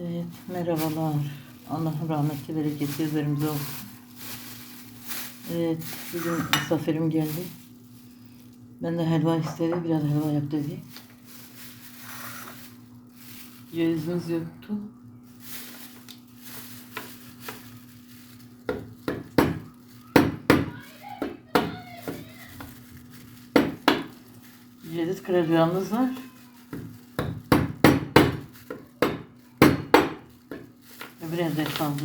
Evet, merhabalar. Allah'ın rahmeti, bereketi üzerimize olsun. Evet, bugün misafirim geldi. Ben de helva istedi, biraz helva yap dedi. Cevizimiz yoktu. Ceviz kıracağımız var. Öbür evde kaldı.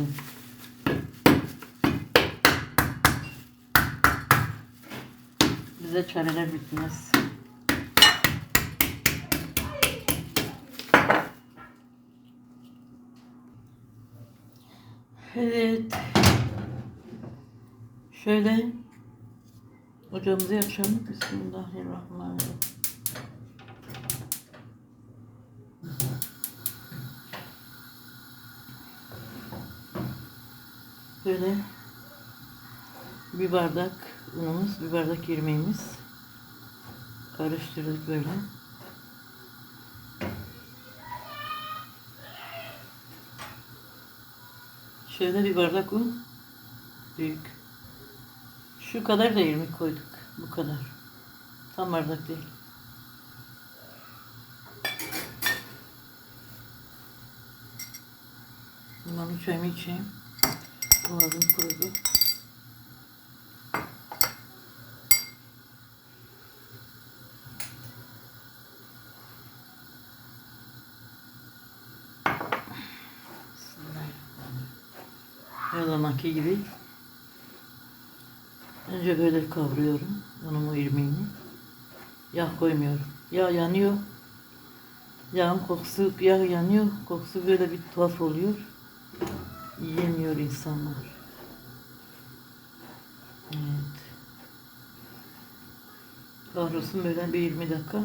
Bize çareler bitmez. Evet. Şöyle ocağımızı açalım. Bismillahirrahmanirrahim. Böyle bir bardak unumuz, bir bardak irmiğimiz. Karıştırdık böyle. Şöyle bir bardak un. Büyük. Şu kadar da irmik koyduk. Bu kadar. Tam bardak değil. Limonu çayımı içeyim. Boğazım kurudu. Her zamanki gibi önce böyle kavuruyorum unumu irmiğini. Yağ koymuyorum. Yağ yanıyor. Yağın kokusu, yağ yanıyor. Kokusu böyle bir tuhaf oluyor. Yiyemiyor insanlar. Evet. Kavrulsun böyle bir 20 dakika.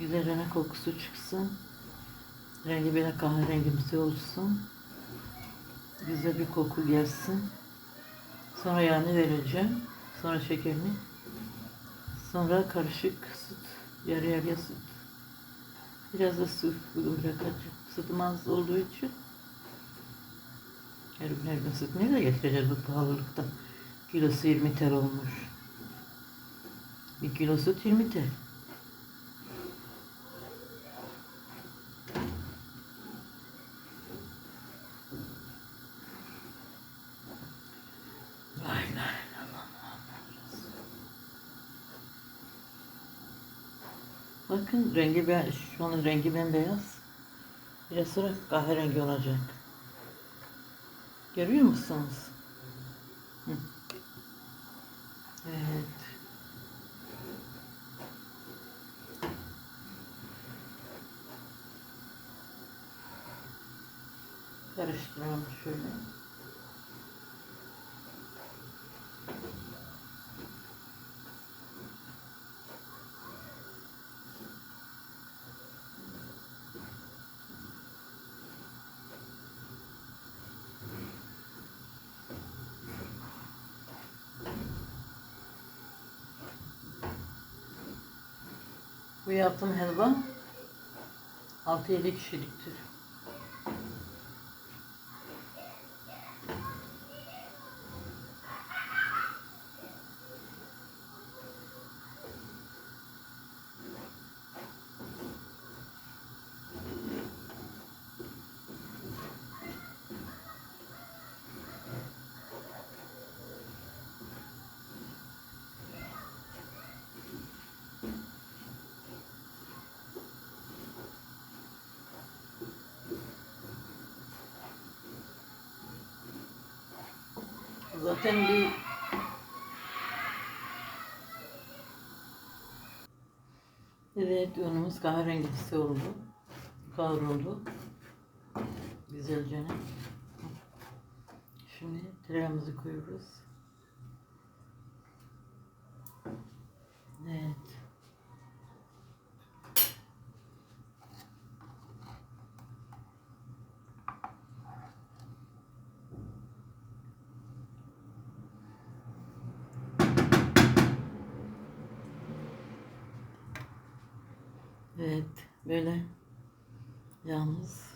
Güzelce kokusu çıksın. Rengi böyle kahverengimsi olsun. Güzel bir koku gelsin. Sonra yağını vereceğim. Sonra şekerini. Sonra karışık süt. Yarı yarıya süt. Biraz da su bugün bırakacağım. Sütüm olduğu için. Her gün süt nereye getireceğiz bu pahalılıktan? Kilosu 20 TL olmuş. Bir kilo süt 20 TL. La ilahe illallah Muhammed Resulullah. Bakın rengi be şu an rengi bembeyaz. Biraz sonra kahverengi olacak. Görüyor musunuz? Hı. Evet. Karıştıralım şöyle. Bu yaptığım helva 6-7 kişiliktir. Zaten bir Evet, unumuz kahverengisi oldu. Kavruldu. Güzelce. Şimdi tereyağımızı koyuyoruz. Evet. Evet, böyle Yalnız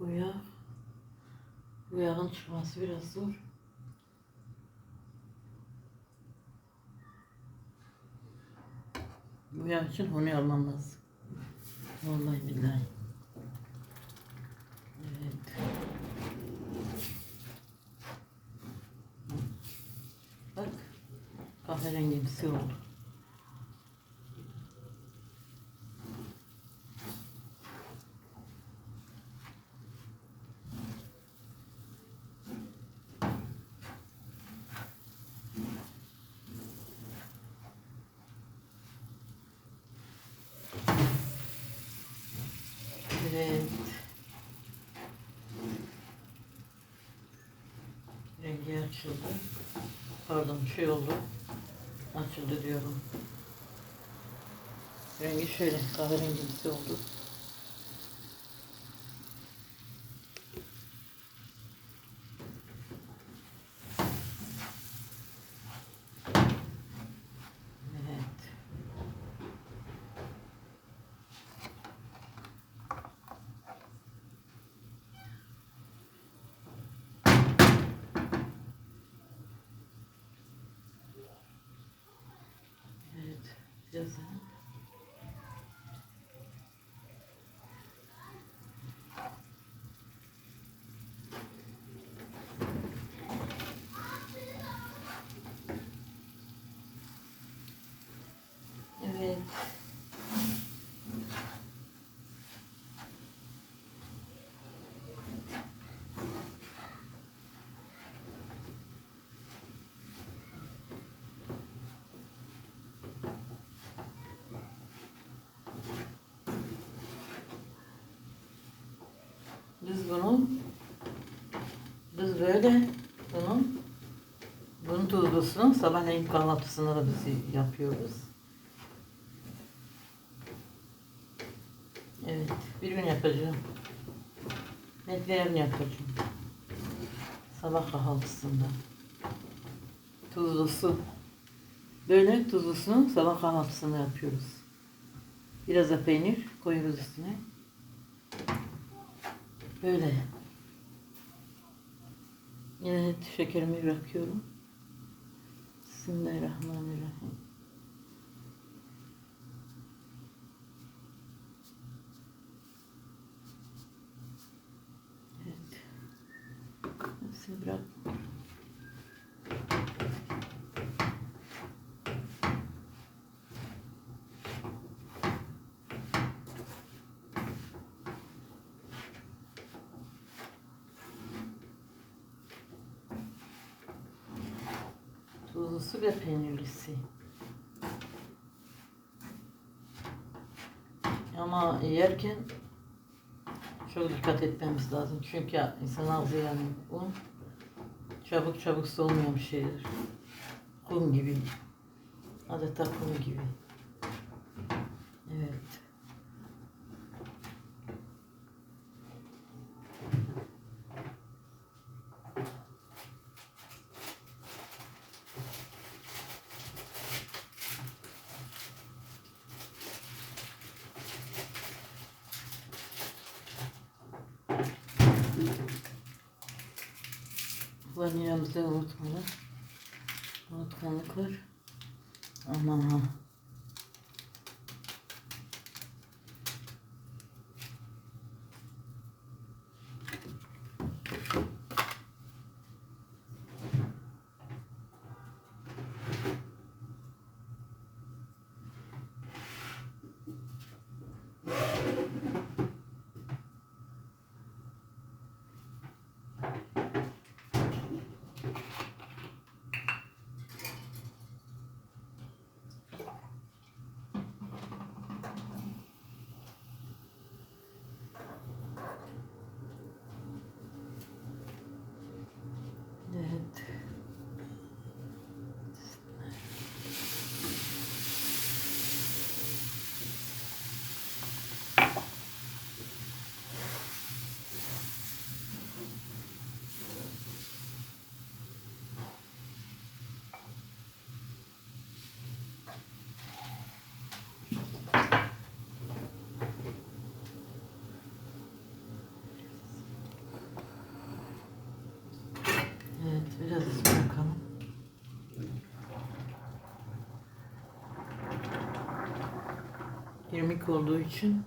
bu yağ bu yağın çıkması biraz zor. Bu yağ için huni almam lazım. Vallahi billahi. Evet. Bak kahverengimsi oldu. Evet. Rengi açıldı. Pardon şey oldu. Açıldı diyorum. Rengi şöyle kahverengimsi oldu. Evet. Evet. Yazın. Evet. Biz bunu biz böyle bunun bunun tuzlusunu sabahleyin kahvaltısında da biz yapıyoruz. Evet, bir gün yapacağım. Ne diğerini yapacağım. Sabah kahvaltısında. Tuzlusu. Böyle tuzlusunu sabah kahvaltısında yapıyoruz. Biraz da peynir koyuyoruz üstüne. Böyle. Evet, şekerimi bırakıyorum. Bismillahirrahmanirrahim. Evet. Hepsini bırak. Tuzlusu ve peynirlisi. Ama yerken çok dikkat etmemiz lazım. Çünkü insan ağzı yani un çabuk çabuk soğumayan bir şeydir. Kum gibi. Adeta kum gibi. Evet. 这都成了 olduğu için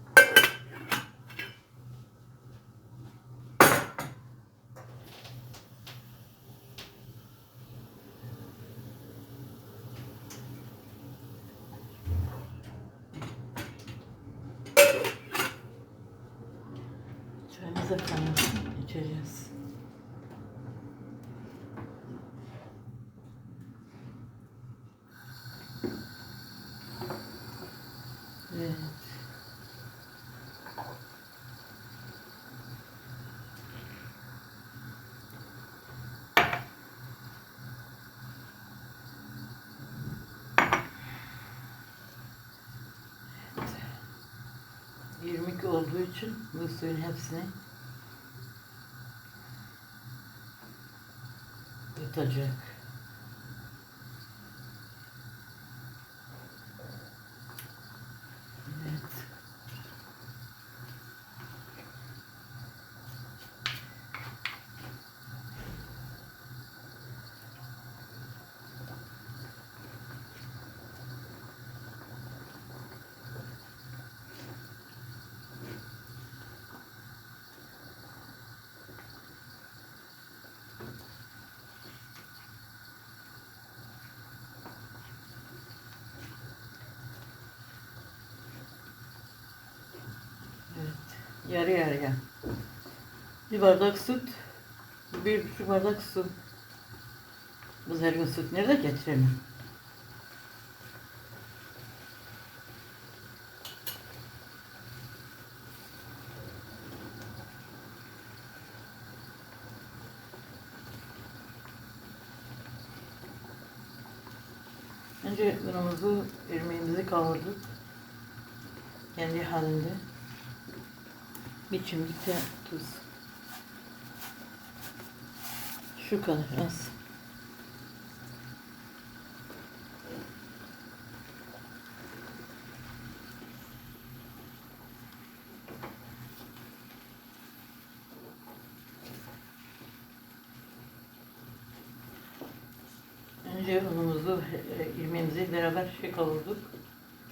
Çayımız da kaynasın, içeceğiz. Evet. Evet. 22 olduğu için bu suyun hepsini yutacak. Evet. Evet. Yarı yarıya. Bir bardak süt, bir buçuk bardak su. Biz her gün süt nerede getirelim? Önce unumuzu, irmiğimizi kavurduk. Kendi halinde. Bir çimdik de tuz. Şu kadar az. Önce unumuzu, e, irmiğimizi beraber şey kavurduk.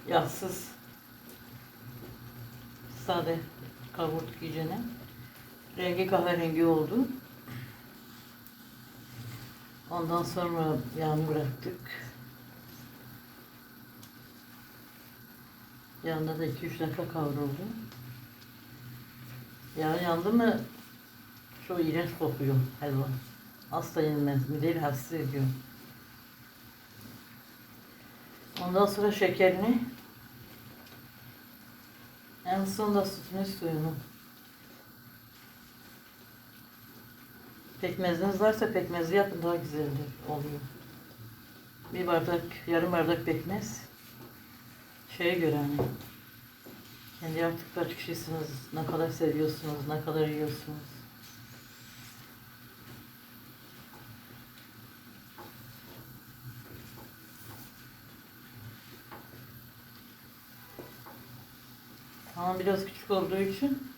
Yağsız. Sade iyicene. Rengi kahverengi oldu. Ondan sonra yağını bıraktık. Yanında da 2-3 dakika kavruldu. Yağ yandı mı şu iğrenç kokuyor helva. Asla yenmez. Mideyi rahatsız ediyor. Ondan sonra şekerini en son da sütünü suyunu. Pekmeziniz varsa pekmezi yapın daha güzeldir oluyor. Bir bardak, yarım bardak pekmez. Şeye göre hani. Kendi artık kaç kişisiniz, ne kadar seviyorsunuz, ne kadar yiyorsunuz. Ama biraz küçük olduğu için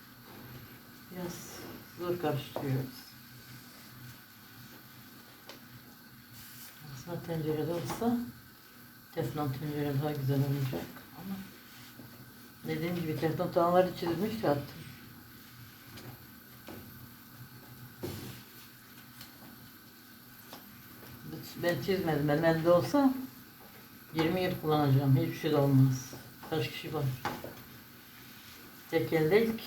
biraz zor karıştırıyoruz. Aslında tencerede olsa teflon tencere daha güzel olacak ama dediğim gibi teflon tavanları çizilmiş de attım. Ben çizmedim. Benim elde olsa 20 yıl kullanacağım. Hiçbir şey de olmaz. Kaç kişi var? Tek elde ilk.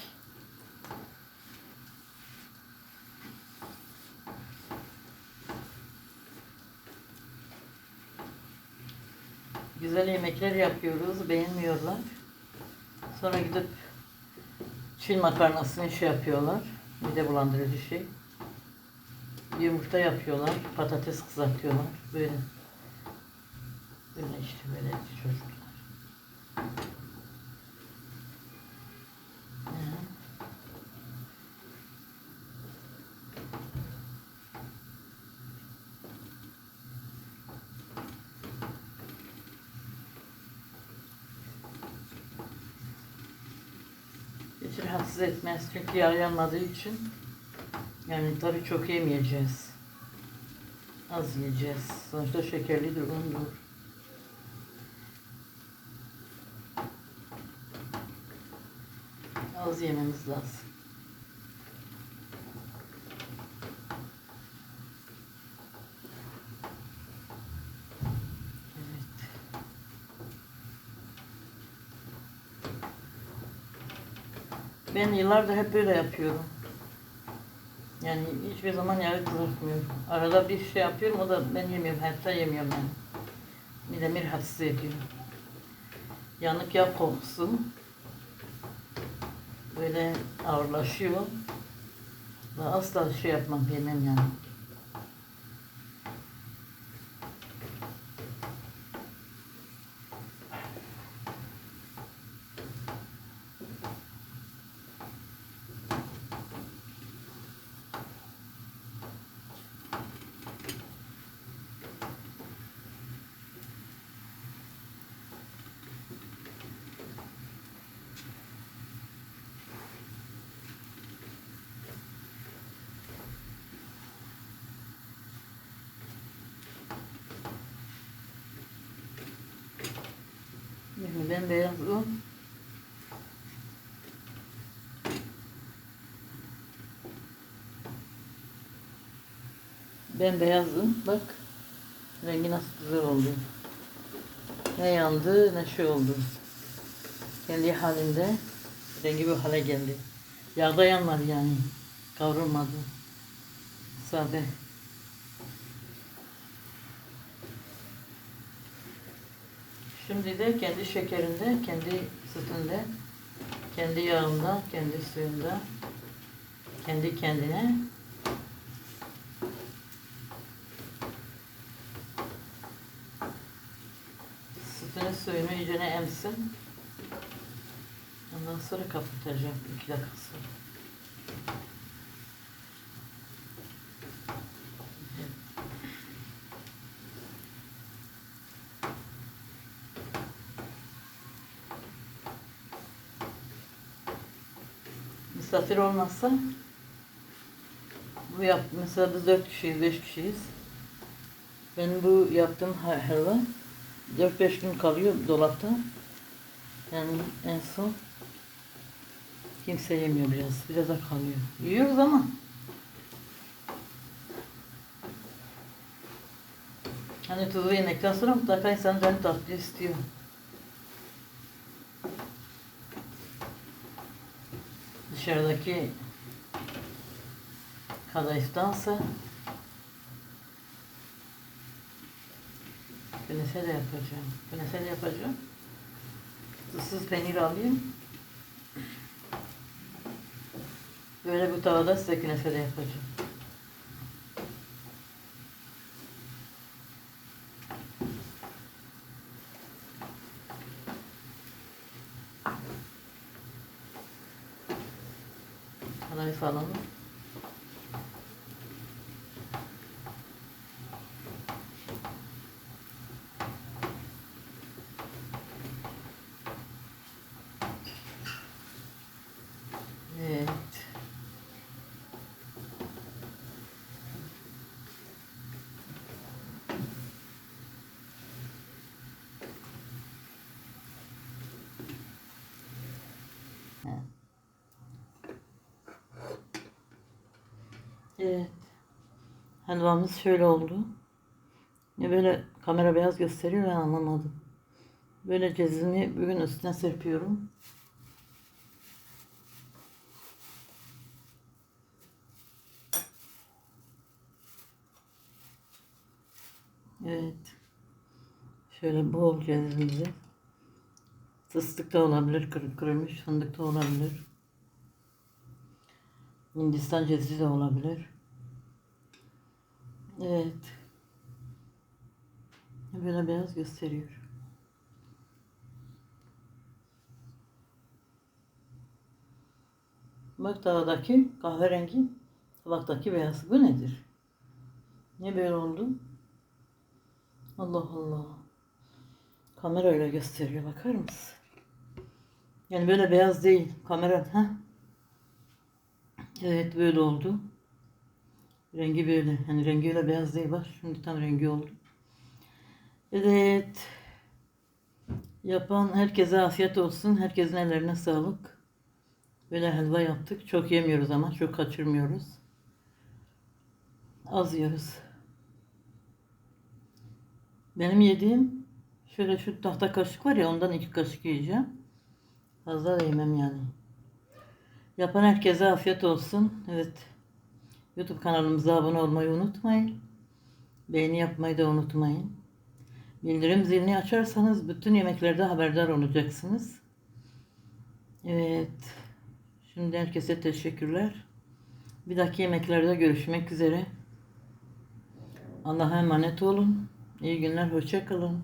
Güzel yemekler yapıyoruz, beğenmiyorlar. Sonra gidip Çin makarnasını şey yapıyorlar. Mide bulandırıcı şey. Yumurta yapıyorlar, patates kızartıyorlar. Böyle. Böyle işte böyle çocuklar. Hiç rahatsız etmez çünkü yağ için. Yani tabii çok yemeyeceğiz. Az yiyeceğiz. Sonuçta şekerlidir, undur. Az yememiz lazım. Ben yıllardır hep böyle yapıyorum. Yani hiçbir zaman yağı kızartmıyorum. Arada bir şey yapıyorum o da ben yemiyorum. Hayatta yemiyorum yani. Midemi rahatsız ediyor. Yanık yağ kokusu böyle ağırlaşıyor. Ve asla şey yapmam, yemem yani. Yani ben beyaz un Ben beyaz un bak rengi nasıl güzel oldu. Ne yandı ne şey oldu. Kendi halinde rengi bu hale geldi. Yağda yanmadı yani. Kavrulmadı. Sade. Şimdi de kendi şekerinde, kendi sütünde, kendi yağında, kendi suyunda, kendi kendine sütünü suyunu iyicene emsin. Ondan sonra kapatacağım iki dakika sonra. Misafir olmazsa bu yap mesela biz dört kişiyiz, beş kişiyiz. Benim bu yaptığım he- helva 4-5 gün kalıyor dolapta. Yani en son kimse yemiyor biraz. Biraz da kalıyor. Yiyoruz ama hani tuzlu yemekten sonra mutlaka insan canı tatlı istiyor. Dışarıdaki kadayıftansa künefe de yapacağım. Künefe de yapacağım. Tuzsuz peynir alayım. Böyle bu tavada size künefe de yapacağım. Alalım. Evet. Ha. Evet. Helvamız şöyle oldu. Böyle kamera beyaz gösteriyor ben anlamadım. Böyle cezimi bugün üstüne serpiyorum. Evet. Şöyle bol cevizimizi. Fıstık da olabilir, kır, kırılmış fındık da olabilir. Hindistan cevizi de olabilir. Evet. Böyle beyaz gösteriyor. Bak tavadaki kahverengi, tabaktaki beyaz. Bu nedir? Ne böyle oldu? Allah Allah. Kamera öyle gösteriyor. Bakar mısın? Yani böyle beyaz değil. Kamera. ha? Evet böyle oldu. Rengi böyle. Yani rengi öyle beyaz değil. Bak şimdi tam rengi oldu. Evet. Yapan herkese afiyet olsun. Herkesin ellerine sağlık. Böyle helva yaptık. Çok yemiyoruz ama çok kaçırmıyoruz. Az yiyoruz. Benim yediğim şöyle şu tahta kaşık var ya ondan iki kaşık yiyeceğim. Fazla da yemem yani. Yapan herkese afiyet olsun. Evet. YouTube kanalımıza abone olmayı unutmayın. Beğeni yapmayı da unutmayın. Bildirim zilini açarsanız bütün yemeklerde haberdar olacaksınız. Evet. Şimdi herkese teşekkürler. Bir dahaki yemeklerde görüşmek üzere. Allah'a emanet olun. İyi günler, hoşça kalın.